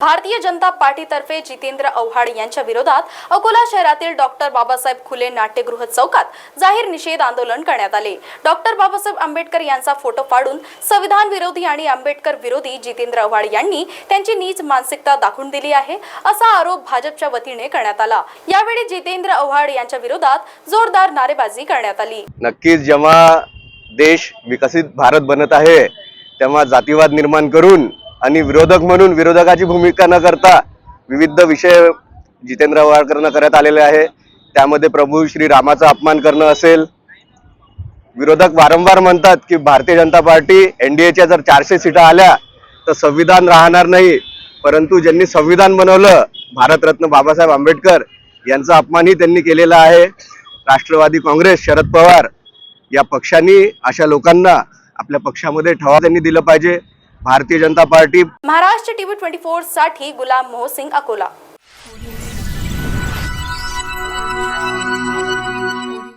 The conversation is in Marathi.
भारतीय जनता पार्टीतर्फे जितेंद्र आव्हाड यांच्या विरोधात अकोला शहरातील डॉक्टर बाबासाहेब खुले नाट्यगृह चौकात जाहीर निषेध आंदोलन करण्यात आले. डॉक्टर बाबासाहेब आंबेडकर यांचा फोटो फाडून संविधान विरोधी आणि आंबेडकर विरोधी जितेंद्र आव्हाड यांनी त्यांची नीच मानसिकता दाखवून दिली आहे असा आरोप भाजपच्या वतीने करण्यात आला. यावेळी जितेंद्र आव्हाड यांच्या विरोधात जोरदार नारेबाजी करण्यात आली. नक्कीच जेव्हा देश विकसित भारत बनत आहे तेव्हा जातीवाद निर्माण करून आणि विरोधक म्हणून विरोधकाची भूमिका न करता विविध विषय जितेंद्र आव्हाडकरनं करत आलेले आहे. त्यामध्ये प्रभू श्री रामाचा अपमान करणं असेल. विरोधक वारंवार म्हणतात की भारतीय जनता पार्टी एनडीएच्या जर चारशे सीटा आल्या तर संविधान राहणार नाही. परंतु ज्यांनी संविधान बनवलं भारतरत्न बाबासाहेब आंबेडकर यांचा अपमानही त्यांनी केलेला आहे. राष्ट्रवादी काँग्रेस शरद पवार या पक्षांनी अशा लोकांना आपल्या पक्षामध्ये ठवा त्यांनी दिलं पाहिजे. Bharatiya Janata Party Maharashtra TV twenty फोरसाठी Ghulam Mohsin Akola